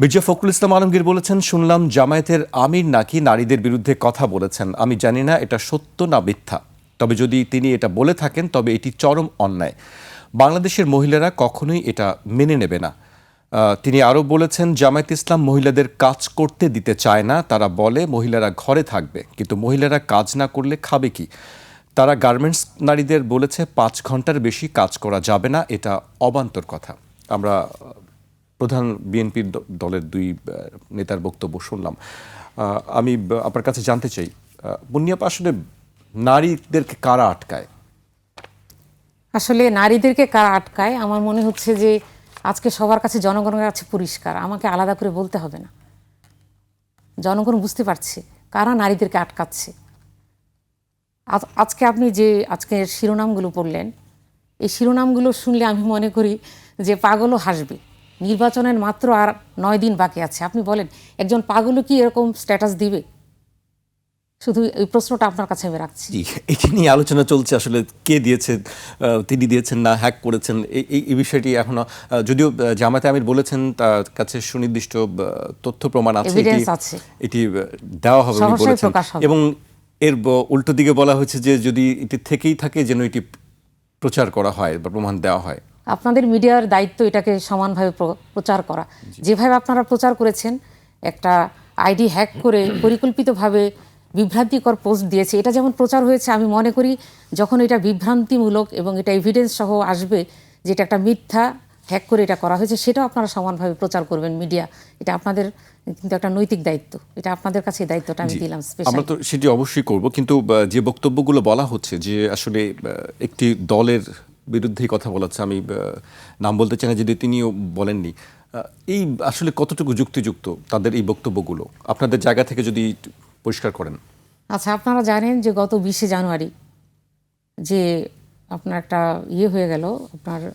মির্জা ফখরুল ইসলাম আলমগীর বলেছেন, শুনলাম জামায়াতের আমির নাকি নারীদের বিরুদ্ধে কথা বলেছেন। আমি জানি না এটা সত্য না মিথ্যা। তবে যদি তিনি এটা বলে থাকেন, তবে এটি চরম অন্যায়। বাংলাদেশের মহিলারা কখনোই এটা মেনে নেবে না। তিনি আরও বলেছেন, জামায়াত ইসলাম মহিলাদের কাজ করতে দিতে চায় না। তারা বলে মহিলারা ঘরে থাকবে। কিন্তু মহিলারা কাজ না করলে খাবে কি? তারা গার্মেন্টস নারীদের বলেছে, পাঁচ ঘণ্টার বেশি কাজ করা যাবে না। এটা অবান্তর কথা। আমরা প্রধান বিএনপির দলের দুই নেতার বক্তব্য শুনলাম। আমি আপনার কাছে জানতে চাই আহ, আসলে নারীদেরকে কারা আটকায়? আসলে নারীদেরকে কারা আটকায়? আমার মনে হচ্ছে যে আজকে সবার কাছে জনগণের কাছে পরিষ্কার আমাকে আলাদা করে বলতে হবে না। জনগণ বুঝতে পারছে কারা নারীদেরকে আটকাচ্ছে। আজ- আজকে আপনি যে আজকের শিরোনামগুলো পড়লেন এই শিরোনামগুলো শুনলে আমি মনে করি যে পাগলও হাসবে। নির্বাচনের মাত্র আর নয় দিন বাকি আছে। আপনি বলেন একজন পাগলও কি এরকম স্ট্যাটাস দিবে? শুধু এই প্রশ্নটা আপনার কাছে আমি রাখছি। এটি নিয়ে আলোচনা চলছে আসলে কে দিয়েছেন তিনি দিয়েছেন না হ্যাক করেছেন এই- বিষয়টি এখনও যদিও জামাতে আমির বলেছেন তার কাছে সুনির্দিষ্ট তথ্য প্রমাণ আছে এটি দেওয়া হবে বলেছেন। এবং এর উল্টো দিকে বলা হয়েছে যে যদি এটি থেকেই থাকে যেন এটি প্রচার করা হয় বা প্রমাণ দেওয়া হয়। আপনাদের মিডিয়ার দায়িত্ব এটাকে সমানভাবে প্র- প্রচার করা। যেভাবে আপনারা প্রচার করেছেন একটা আইডি হ্যাক করে পরিকল্পিতভাবে বিভ্রান্তিকর পোস্ট দিয়েছে এটা যেমন প্রচার হয়েছে আমি মনে করি যখন এটা বিভ্রান্তিমূলক এবং এটা এভিডেন্স সহ আসবে যেটা একটা মিথ্যা হ্যাক করে এটা করা হয়েছে সেটাও আপনারা সমানভাবে প্রচার করবেন মিডিয়া। এটা আপনাদের কিন্তু একটা নৈতিক দায়িত্ব। এটা আপনাদের কাছে দায়িত্বটা আমি দিলাম আমরা তো সেটি অবশ্যই করব কিন্তু যে বক্তব্যগুলো বলা হচ্ছে যে আসলে একটি দলের বিরুদ্ধেই কথা বলাচ্ছে। আমি নাম বলতে চাই না, যদি তিনিও বলেননি। এই আসলে কতটুকু যুক্তিযুক্ত তাদের এই বক্তব্যগুলো? আপনাদের জায়গা থেকে যদি পরিষ্কার করেন। আচ্ছা আপনারা জানেন যে গত বিশে জানুয়ারি যে আপনার একটা ইয়ে হয়ে গেল, আপনার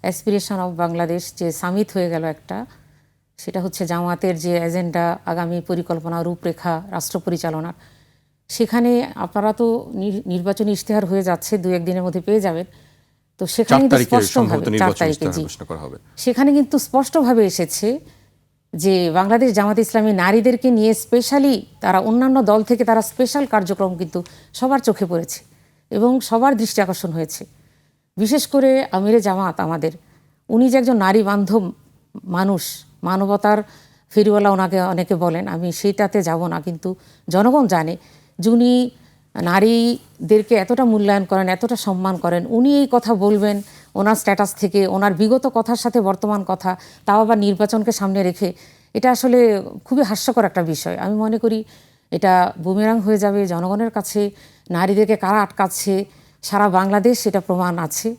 অ্যাসপিরেশন অফ বাংলাদেশ যে সামিট হয়ে গেল একটা, সেটা হচ্ছে জামাতের যে এজেন্ডা আগামী পরিকল্পনা, রূপরেখা, রাষ্ট্র পরিচালনার। সেখানে আপনারা তো নির- নির্বাচনী ইশতেহার হয়ে যাচ্ছে দু একদিনের মধ্যে পেয়ে যাবেন। তো সেখানে কিন্তু স্পষ্টভাবে চার তারিখে জি। সেখানে কিন্তু স্পষ্টভাবে এসেছে যে বাংলাদেশ জামাত ইসলামী নারীদেরকে নিয়ে স্পেশালি তারা অন্যান্য দল থেকে তারা স্পেশাল কার্যক্রম কিন্তু সবার চোখে পড়েছে এবং সবার দৃষ্টি আকর্ষণ হয়েছে। বিশেষ করে আমিরে জামাত আমাদের উনি যে একজন নারী বান্ধব মানুষ মানবতার ফেরিওয়ালা ওনাকে অনেকে বলেন আমি সেইটাতে যাব না কিন্তু জনগণ জানে যে উনি নারীদেরকে এতটা মূল্যায়ন করেন, এতটা সম্মান করেন, উনি এই কথা বলবেন, ওনার স্ট্যাটাস থেকে, ওনার বিগত কথার সাথে বর্তমান কথা, তাও আবার নির্বাচনকে সামনে রেখে, এটা আসলে খুবই হাস্যকর একটা বিষয়। আমি মনে করি এটা বুমেরাং হয়ে যাবে জনগণের কাছে, নারীদেরকে কারা আটকাচ্ছে, সারা বাংলাদেশ সেটা প্রমাণ আছে।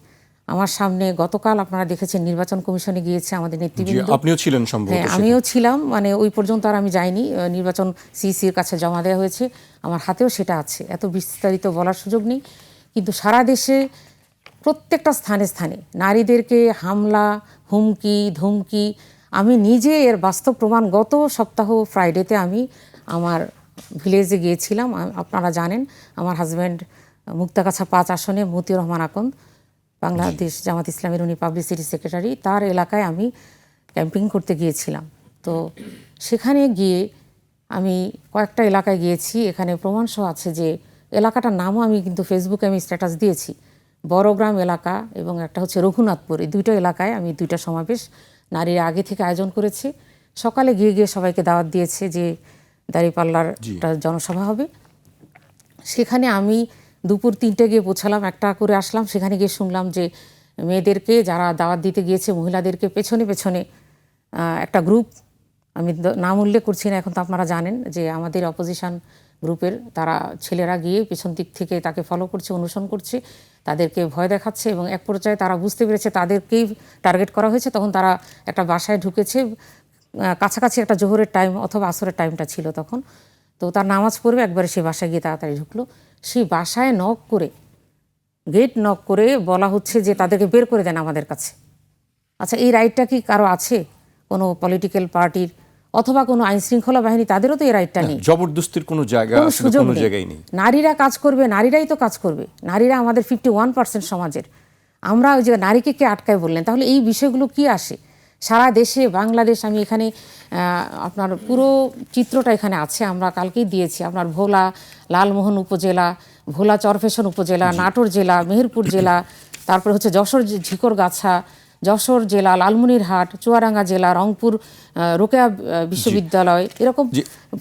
আমার সামনে গতকাল আপনারা দেখেছেন নির্বাচন কমিশনে গিয়েছে আমাদের নেতৃবৃন্দ। আপনিও ছিলেন সম্ভবত হ্যাঁ আমিও ছিলাম মানে ওই পর্যন্ত আর আমি যাইনি। নির্বাচন সিসির কাছে জমা দেওয়া হয়েছে আমার হাতেও সেটা আছে এত বিস্তারিত বলার সুযোগ নেই। কিন্তু সারা দেশে প্রত্যেকটা স্থানে স্থানে নারীদেরকে হামলা হুমকি ধমকি আমি নিজে এর বাস্তব প্রমাণ গত সপ্তাহ ফ্রাইডেতে আমি আমার ভিলেজে গিয়েছিলাম। আপনারা জানেন আমার হাজব্যান্ড মুক্তাগাছা পাঁচ আসনে মতিউর রহমান আকন্দ বাংলাদেশ জামাত ইসলামের উনি পাবলিসিটি সেক্রেটারি তার এলাকায় আমি ক্যাম্পিং করতে গিয়েছিলাম। তো সেখানে গিয়ে আমি কয়েকটা এলাকায় গিয়েছি এখানে প্রমাণসহ আছে যে এলাকাটার নামও আমি কিন্তু ফেসবুকে আমি স্ট্যাটাস দিয়েছি। বড়গ্রাম এলাকা এবং একটা হচ্ছে রঘুনাথপুর এই দুইটা এলাকায় আমি দুইটা সমাবেশ নারীরা আগে থেকে আয়োজন করেছে। সকালে গিয়ে গিয়ে সবাইকে দাওয়াত দিয়েছে যে দাঁড়িপাল্লার একটা জনসভা হবে। সেখানে আমি দুপুর তিনটে গিয়ে পৌঁছালাম, একটা করে আসলাম, সেখানে গিয়ে শুনলাম যে মেয়েদেরকে যারা দাওয়াত দিতে গিয়েছে, মহিলাদেরকে পেছনে পেছনে একটা গ্রুপ আমি নাম উল্লেখ করছি না, এখন তো আপনারা জানেন যে আমাদের অপোজিশন গ্রুপের তারা ছেলেরা গিয়ে পেছন দিক থেকে তাকে ফলো করছে, অনুসরণ করছে, তাদেরকে ভয় দেখাচ্ছে এবং এক পর্যায়ে তারা বুঝতে পেরেছে তাদেরকেই টার্গেট করা হয়েছে, তখন তারা একটা বাসায় ঢুকেছে কাছাকাছি একটা জোহরের টাইম অথবা আসরের টাইমটা ছিল তখন। তো তার নামাজ পড়বে একবারে সেই বাসায় গিয়ে তাড়াতাড়ি ঢুকলো। সেই বাসায় নক করে গেট নক করে বলা হচ্ছে যে তাদেরকে বের করে দেন আমাদের কাছে। আচ্ছা এই রাইটটা কি কারও আছে? কোনো পলিটিক্যাল পার্টির অথবা কোনো আইন শৃঙ্খলা বাহিনী তাদেরও তো এই রাইটটা নেই। জবরদস্তির কোনো জায়গা কোনো সুযোগ জায়গায় নেই। নারীরা কাজ করবে নারীরাই তো কাজ করবে। নারীরা আমাদের ফিফটি ওয়ান পার্সেন্ট সমাজের। আমরা ওই যে নারীকে কে আটকায় বললেন? তাহলে এই বিষয়গুলো কি আসে? সারা দেশে বাংলাদেশ আমি এখানে আপনার পুরো চিত্রটা এখানে আছে আমরা কালকেই দিয়েছি। আপনার ভোলা লালমোহন উপজেলা ভোলা চরফেশন উপজেলা নাটোর জেলা মেহেরপুর জেলা তারপরে হচ্ছে যশোর ঝিকরগাছা যশোর জেলা লালমনিরহাট চুয়াডাঙ্গা জেলা রংপুর রোকেয়া বিশ্ববিদ্যালয় এরকম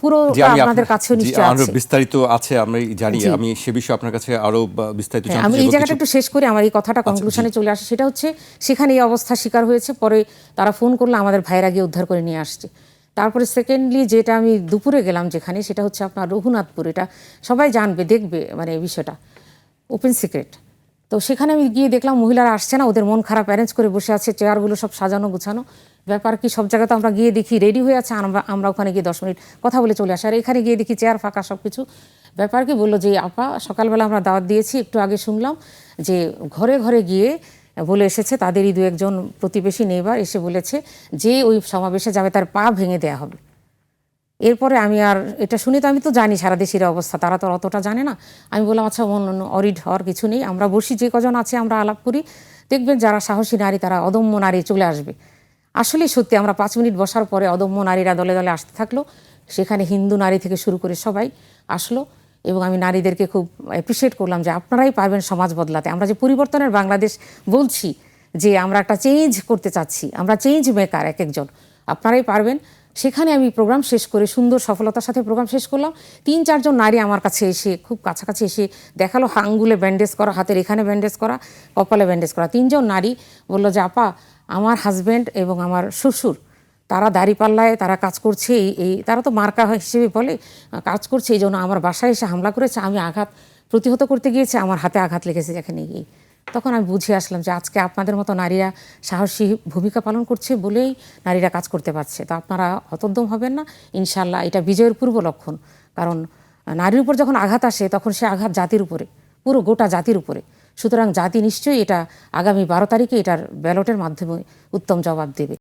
পুরো আপনাদের কাছেও জি, নিশ্চয় আরও আছে। বিস্তারিত আছে আমি জানি আমি সে বিষয়ে আপনার কাছে আরও বিস্তারিত হ্যাঁ, আমি এই জায়গাটা একটু শেষ করে আমার এই কথাটা কনক্লুশনে চলে আসে। সেটা হচ্ছে সেখানে এই অবস্থা শিকার হয়েছে পরে তারা ফোন করলে আমাদের ভাইরা গিয়ে উদ্ধার করে নিয়ে আসছে। তারপরে সেকেন্ডলি যেটা আমি দুপুরে গেলাম যেখানে সেটা হচ্ছে আপনার রঘুনাথপুর এটা সবাই জানবে দেখবে মানে এই বিষয়টা। ওপেন সিক্রেট তো সেখানে আমি গিয়ে দেখলাম মহিলারা আসছে না, ওদের মন খারাপ অ্যারেঞ্জ করে বসে আছে, চেয়ারগুলো সব সাজানো, গুছানো। ব্যাপার কি, সব জায়গাতে আমরা গিয়ে দেখি রেডি হয়ে আছে, আমরা আমরা ওখানে গিয়ে দশ মিনিট কথা বলে চলে আসি। আর এখানে গিয়ে দেখি চেয়ার ফাঁকা সব কিছু ব্যাপার কি, বলল যে, আপা, সকালবেলা আমরা দাওয়াত দিয়েছি, একটু আগে শুনলাম যে, ঘরে ঘরে গিয়ে বলে এসেছে, তাদেরই দু একজন প্রতিবেশী নেইবার এসে বলেছে যে, ওই সমাবেশে যাবে, তার পা ভেঙে দেয়া হবে। এরপরে আমি আর এটা শুনে তো আমি তো জানি সারা দেশের অবস্থা, তারা তো অতটা জানে না। আমি বললাম আচ্ছা অন্য অরিড হওয়ার কিছু নেই, আমরা বসি, যে কজন আছে আমরা আলাপ করি, দেখবেন যারা সাহসী নারী তারা অদম্য নারী চলে আসবে। আসলেই সত্যি আমরা পাঁচ মিনিট বসার পরে অদম্য নারীরা দলে দলে আসতে থাকল, সেখানে হিন্দু নারী থেকে শুরু করে সবাই আসলো এবং আমি নারীদেরকে খুব অ্যাপ্রিসিয়েট করলাম যে আপনারাই পারবেন সমাজ বদলাতে। আমরা যে পরিবর্তনের বাংলাদেশ বলছি, যে আমরা একটা চেঞ্জ করতে চাচ্ছি, আমরা চেঞ্জ মেকার এক একজন, আপনারাই পারবেন সেখানে আমি প্রোগ্রাম শেষ করে সুন্দর সফলতার সাথে প্রোগ্রাম শেষ করলাম। তিন চারজন নারী আমার কাছে এসে খুব কাছাকাছি এসে দেখাল আঙ্গুলে ব্যান্ডেজ করা, হাতের এখানে ব্যান্ডেজ করা, কপালে ব্যান্ডেজ করা। তিনজন নারী বলল যে, আপা, আমার হাজব্যান্ড এবং আমার শ্বশুর, তারা দাড়িপাল্লায় তারা কাজ করছে, এই তারা তো মার্কা হিসেবে বলে কাজ করছে, এই জন্য আমার বাসায় এসে হামলা করেছে, আমি আঘাত প্রতিহত করতে গিয়েছে, আমার হাতে আঘাত লেগেছে এখানে গিয়ে। তখন আমি বুঝে আসলাম যে আজকে আপনাদের মতো নারীরা সাহসী ভূমিকা পালন করছে বলেই নারীরা কাজ করতে পারছে। তো আপনারা হতোদ্যম হবেন না। ইনশাল্লাহ এটা বিজয়ের পূর্ব লক্ষণ। কারণ নারীর উপর যখন আঘাত আসে তখন সে আঘাত জাতির উপরে, পুরো গোটা জাতির উপরে। সুতরাং জাতি নিশ্চয়ই এটা আগামী বারো তারিখে এটার ব্যালটের মাধ্যমে উত্তম জবাব দেবে।